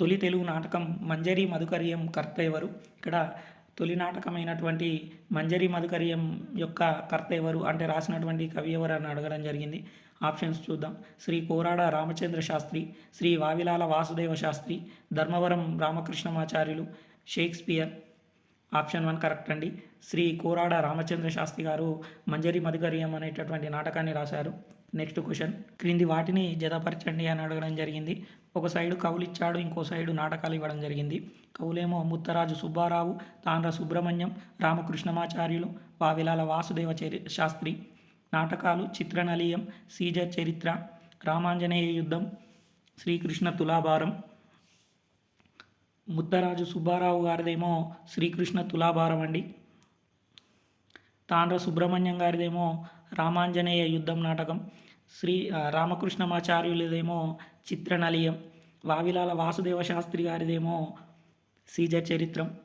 తొలి తెలుగు నాటకం మంజరి మధుకర్యం కర్త ఎవరు? ఇక్కడ తొలి నాటకమైనటువంటి మంజరి మధుకర్యం యొక్క కర్త ఎవరు అంటే రాసినటువంటి కవి ఎవరు అని అడగడం జరిగింది. ఆప్షన్స్ చూద్దాం. Shri Korada Ramachandra Shastri Shri Vavilala Vasudeva Shastri Dharmavaram Ramakrishnamacharyulu Shakespeare. Option one correct అండి. శ్రీ కోరాడ రామచంద్ర శాస్త్రి గారు మంజరి మధుకర్యం అనేటటువంటి నాటకాన్ని రాశారు. నెక్స్ట్ క్వశ్చన్ క్రింది వాటిని జతపరచండి అని అడగడం జరిగింది. ఒక సైడు కవులు ఇచ్చాడు ఇంకో సైడు నాటకాలు ఇవ్వడం జరిగింది. కవులేమో ముత్తరాజు సుబ్బారావు తాండ్ర సుబ్రహ్మణ్యం రామకృష్ణమాచార్యులు వావిలాల వాసుదేవ చరి శాస్త్రి. నాటకాలు చిత్రనలీయం సీజర్ చరిత్ర రామాంజనేయ యుద్ధం శ్రీకృష్ణ తులాభారం. ముత్తరాజు సుబ్బారావు గారిదేమో శ్రీకృష్ణ తులాభారం అండి. తాండ్ర సుబ్రహ్మణ్యం గారిదేమో రామాంజనేయ యుద్ధం నాటకం. శ్రీ రామకృష్ణమాచార్యులదేమో చిత్రనలియం వావిలాల వాసుదేవ శాస్త్రి గారిదేమో సీజ చరిత్రం.